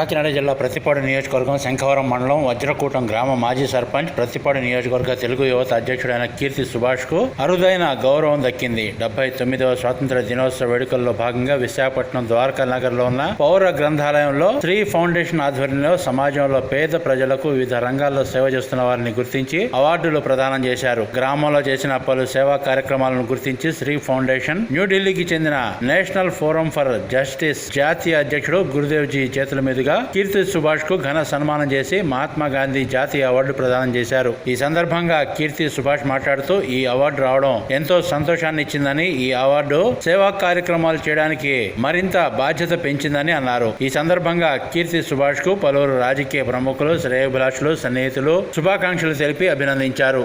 కాకినాడ జిల్లా ప్రతిపాడు నియోజకవర్గం శంఖవరం మండలం వజ్రకూటం గ్రామ మాజీ సర్పంచ్ ప్రతిపాడు నియోజకవర్గ తెలుగు యువత అధ్యక్షుడైన కీర్తి సుభాష్కు అరుదైన గౌరవం దక్కింది. డెబ్బై తొమ్మిదవ స్వాతంత్ర దినోత్సవ వేడుకల్లో భాగంగా విశాఖపట్నం ద్వారకా నగర్లో ఉన్న పౌర గ్రంథాలయంలో శ్రీ ఫౌండేషన్ ఆధ్వర్యంలో సమాజంలో పేద ప్రజలకు వివిధ రంగాల్లో సేవ చేస్తున్న వారిని గుర్తించి అవార్డులు ప్రదానం చేశారు. గ్రామంలో చేసిన పలు సేవా కార్యక్రమాలను గుర్తించి శ్రీ ఫౌండేషన్ న్యూఢిల్లీకి చెందిన నేషనల్ ఫోరం ఫర్ జస్టిస్ జాతీయ అధ్యక్షుడు గురుదేవ్జీ చేతుల మీదుగా కీర్తి సుభాష్కు ఘన సన్మానం చేసి మహాత్మా గాంధీ జాతీయ అవార్డు ప్రదానం చేశారు. ఈ సందర్భంగా కీర్తి సుభాష్ మాట్లాడుతూ ఈ అవార్డు రావడం ఎంతో సంతోషాన్ని ఇచ్చిందని ఈ అవార్డు సేవా కార్యక్రమాలు చేయడానికి మరింత బాధ్యత పెంచిందని అన్నారు. ఈ సందర్భంగా కీర్తి సుభాష్కు పలువురు రాజకీయ ప్రముఖులు శ్రేయభిలాషులు సన్నిహితులు శుభాకాంక్షలు తెలిపి అభినందించారు.